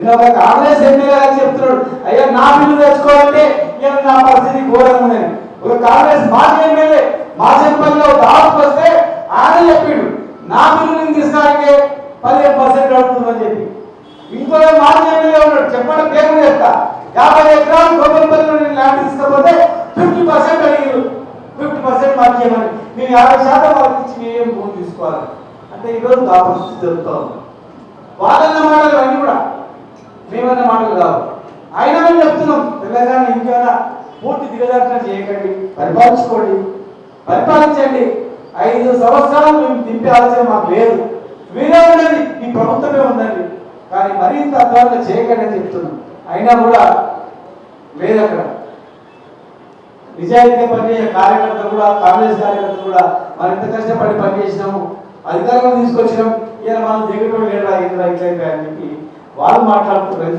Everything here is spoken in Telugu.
ఒక కాంగ్రెస్ ఎమ్మెల్యే గారు చెప్తున్నాడు అయ్యా నా బిల్లు తెచ్చుకోవాలంటే నేను నా పరిస్థితి ఘోరంగా ఉందని ఒక కాంగ్రెస్ మాజీ ఎమ్మెల్యే మాచెంపల్లిలో ఒక ఆఫ్ వస్తే ఆయన చెప్పిండు నా బిల్లు నేను తీసుకోవడానికి పదిహేను పర్సెంట్ అవుతుందని చెప్పి. ఇంకో మాజీ ఎమ్మెల్యే ఉన్నాడు చెప్పండి పేరు చెప్తా. యాభై ఎకరాలు గోపల్పల్లిలో నేను ల్యాండ్ తీసుకోకపోతే ఫిఫ్టీ పర్సెంట్ అడిగారు ఫిఫ్టీ పర్సెంట్ మాకు ఇవ్వమని. మేము యాభై శాతం వాళ్ళకి ఇచ్చి మేము భూమి తీసుకోవాలి? అంటే ఈరోజు ఆ పరిస్థితి జరుగుతూ ఉంది. వాళ్ళన్న మేమన్న మాటలు కావు. అయినా మేము చెప్తున్నాం తెలంగాణ ఇంకేమైనా పూర్తి దిగదార్చన చేయకండి పరిపాలించుకోండి పరిపాలించండి. ఐదు సంవత్సరాలు మేము దింపే ఆలోచన మాకు లేదు. మీరే ఉండండి మీ ప్రభుత్వమే ఉందండి కానీ మరింత అద్వారంగా చేయకండి అని చెప్తున్నాం. అయినా కూడా లేదు అక్కడ నిజాయితీగా పనిచేసే కార్యకర్తలు కూడా కాంగ్రెస్ కార్యకర్తలు కూడా మరింత కష్టపడి పనిచేసినాము అధికారంలో తీసుకొచ్చినాం ఇలా మనం దిగటం లేదా ఇట్లా ఇట్లా అని చెప్పి వాళ్ళు మాట్లాడుతున్నారు.